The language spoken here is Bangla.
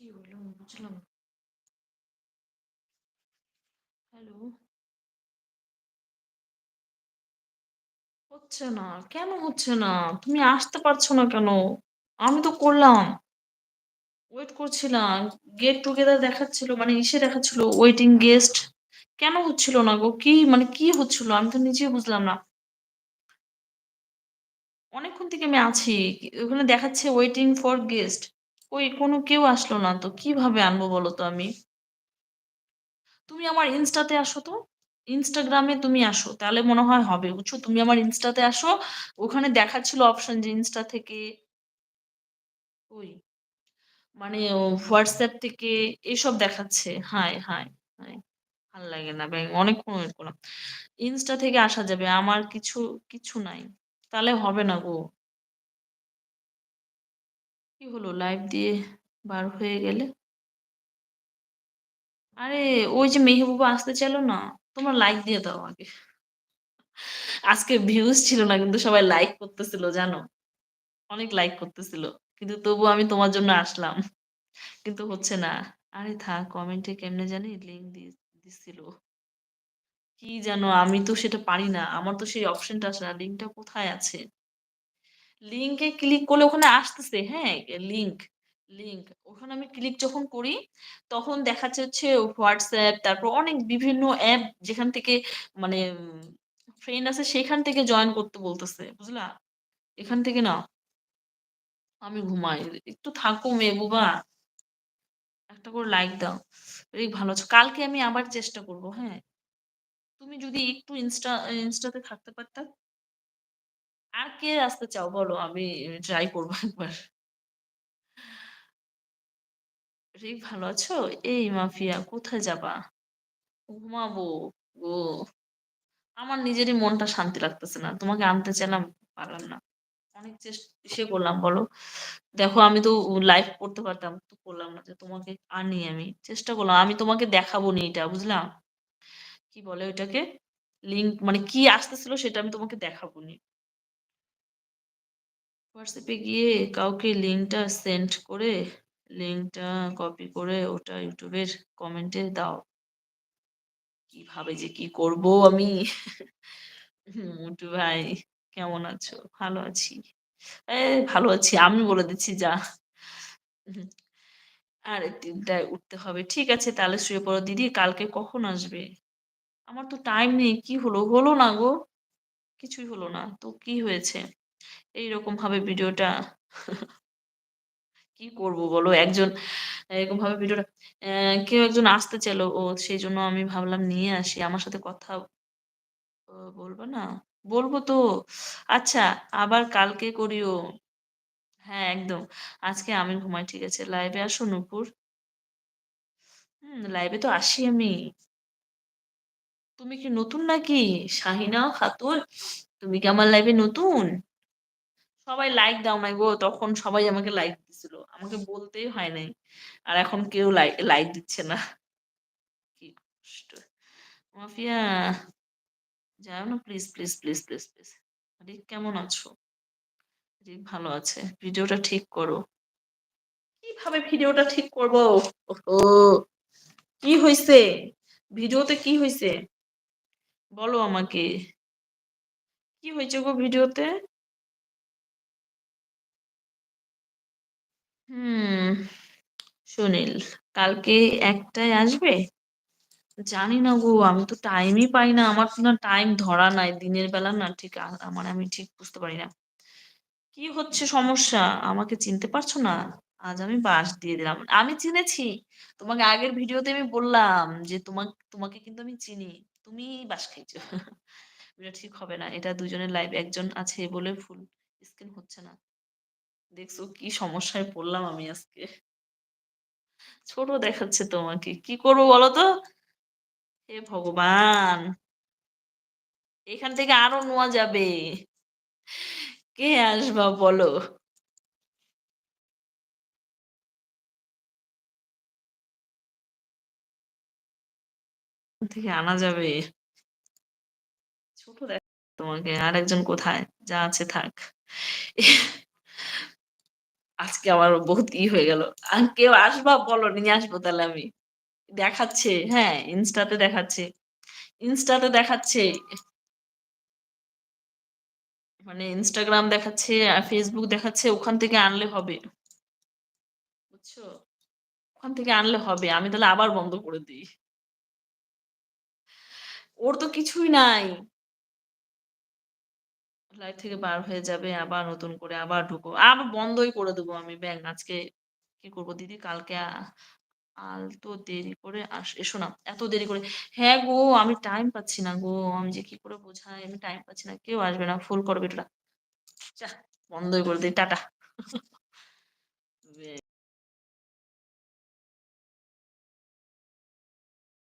কি হলো বুঝলাম হ্যালো? হচ্ছে না। কেন হচ্ছে না? তুমি আসতে পারছ না কেন? আমি তো করলাম। ওয়েট করছিলাম। গেট টুগেদার দেখাচ্ছিল মানে ইসে দেখাচ্ছিল ওয়েটিং গেস্ট। কেন হচ্ছিল না গো? কি মানে কি হচ্ছিল? আমি তো নিজেই বুঝলাম না। অনেকক্ষণ থেকে আমি আছি। ওখানে দেখাচ্ছে ওয়েটিং ফর গেস্ট। কই কোনো কেউ আসলো না তো। কীভাবে আনব বলো তো আমি? তুমি আমার ইনস্টাতে আসো তো। ইনস্টাগ্রামে তুমি আসো। তাহলে মনে হয় হবে। বুঝছ? তুমি আমার ইনস্টাতে আসো। ওখানে দেখাচ্ছিল অপশন যে ইনস্টা থেকে ওই মানে WhatsApp থেকে এসব দেখাচ্ছে। হায়, হায়, হায়! ভালো লাগে না। ব্যাঙ অনেকক্ষণ ওয়েট করলাম। ইনস্টা থেকে আসা যাবে। আমার কিছু, কিছু নাই। তাহলে হবে না গো। কি হলো লাইভ দিয়ে বার হয়ে গেলে? আরে, ওই যে মেহবুবা আসতে চাইলো না? তোমরা লাইক দিয়ে দাও আগে। আজকে ভিউজ ছিল না, কিন্তু সবাই লাইক করতেছিল, জানো? অনেক লাইক করতেছিল। কিন্তু তবুও আমি তোমার জন্য আসলাম। কিন্তু হচ্ছে না। আরে থাক কমেন্টে কেমনে জানি লিঙ্ক দিছিল। কি জানো আমি তো সেটা পারি না। আমার তো সেই অপশনটা আসে না। লিঙ্কটা কোথায় আছে? লিঙ্কে ক্লিক করলে ওখানে আসতেছে, হ্যাঁ? Link, link. ওখানে আমি ক্লিক যখন করি, তখন দেখাচ্ছে হচ্ছে হোয়াটসঅ্যাপ তারপর অনেক বিভিন্ন অ্যাপ যেখান থেকে মানে ফ্রেন্ড আছে সেখান থেকে জয়েন করতে বলতেছে। বুঝলা? এখান থেকে না আমি ঘুমাই। একটু থাকো মেহবুবা। একটা করে লাইক দাও। এই ভালো আছো। কালকে আমি আবার চেষ্টা করব, হ্যাঁ? তুমি যদি একটু ইনস্টা ইনস্টাতে থাকতে পারতা? আর কে আসতে চাও বলো? আমি ট্রাই করব একবার। রিক ভালো আছো? এই মাফিয়া কোথায় যাবা? ঘুমাবো গো। আমার নিজেরই মনটা শান্তি লাগতেছে না। তোমাকে আনতে চাইলাম, পারলাম না। অনেক ইসে করলাম বলো। দেখো আমি তো লাইভ করতে পারতাম। তো করলাম না যে তোমাকে আনি আমি। চেষ্টা করলাম। আমি তোমাকে দেখাবনি এটা বুঝলাম কি বলে ওইটাকে? লিঙ্ক মানে কি আসতেছিল সেটা আমি তোমাকে দেখাবনি। WhatsApp এ গিয়ে কাউকে লিঙ্কটা সেন্ড করে, লিঙ্কটা কপি করে ওটা ইউটিউবের কমেন্টে দাও। কীভাবে যে কি করব আমি? মোটু ভাই, কেমন আছো? ভালো আছি। ভালো আছি। আমি বলে দিচ্ছি, যা। আরে ৩ উঠতে হবে। ঠিক আছে, তাহলে শুয়ে পড়ো দিদি। কালকে কখন আসবে? আমার তো টাইম নেই। কি হলো? হলো না গো। কিছুই হলো না। তো কি হয়েছে? এইরকম ভাবে ভিডিওটা কি করব বলো? একজন এরকম ভাবে ভিডিওটা কেউ একজন আসতে চাইলো। ও সেই জন্য আমি ভাবলাম নিয়ে আসি। আমার সাথে কথা বলব না? বলব তো। আচ্ছা আবার কালকে করিও। হ্যাঁ, একদম। আজকে আমি ঘুমাই। ঠিক আছে। লাইভে আসো নূপুর। হুম, লাইভে তো আসি আমি। তুমি কি নতুন নাকি? শাহিনা খাতুন? তুমি কি আমার লাইভে নতুন? সবাই লাইক দাও নাই গো। তখন সবাই আমাকে লাইক দিছিল। আমাকে বলতেই হয় নাই। আর এখন কেউ লাই লাইক দিচ্ছে না। কি কষ্ট। মাফিয়া যাও না please, please, please, please, please. Rick কেমন আছো? রিক ভালো আছে। ভিডিওটা ঠিক করো। কীভাবে ভিডিওটা ঠিক করব? ওহহো! কি হইছে? ভিডিওতে কি হইছে? বলো আমাকে। কি হয়েছে গো ভিডিওতে? সুনীল, কালকে ১ টায় আসবে? জানি না গো, আমি তো টাইমই পাই না। আমার না টাইম ধরা নাই। দিনের বেলা না ঠিক আ মানে আমি ঠিক বুঝতে পারি না। কি হচ্ছে সমস্যা? আমাকে চিনতে পারছ না? আজ আমি বাস দিয়ে দিলাম। আমি চিনেছি। তোমাকে আগের ভিডিওতে আমি বললাম যে তোমা তোমাকে কিন্তু আমি চিনি। তুমি বাস খাইছো। এটা ঠিক হবে না। এটা দুজনের লাইভ একজন আছে বলে ফুল স্ক্রিন হচ্ছে না। দেখছ কি সমস্যায় পড়লাম আমি আজকে। ছোট দেখাচ্ছে তোমাকে। কি করব বলো তো? হে ভগবান! এখান থেকে আরও নোয়া যাবে। কে আসবা বলো? থেকে আনা যাবে। ছোট দেখ তোমাকে। আর একজন কোথায়? যা আছে থাক। আজকে আমার বহুত ই হয়ে গেল। কেউ আসবা বলো নিয়ে আসব তাহলে আমি। দেখাচ্ছে, হ্যাঁ, Insta তে দেখাচ্ছে। Insta তে দেখাচ্ছে। মানে ইনস্টাগ্রাম দেখাচ্ছে, আ Facebook দেখাচ্ছে ওখান থেকে আনলে হবে। বুঝছ? ওখান থেকে আনলে হবে। আমি তাহলে আবার বন্ধ করে দিই ওর তো কিছুই নাই। লাইফ থেকে বার হয়ে যাবে। আবার নতুন করে আবার ঢুকো। আবার বন্ধই করে দেবো আমি ব্যাঙ আজকে কি করব দিদি কালকে আল আলতো দেরি করে আস, এসো না। এত দেরি করে হ্যাঁ গো, আমি টাইম পাচ্ছি না গো। আমি যে কি করে বোঝাই আমি টাইম পাচ্ছি না। কেউ আসবে না। ফুল করবে, এটা বন্ধই করে দিই টাটা।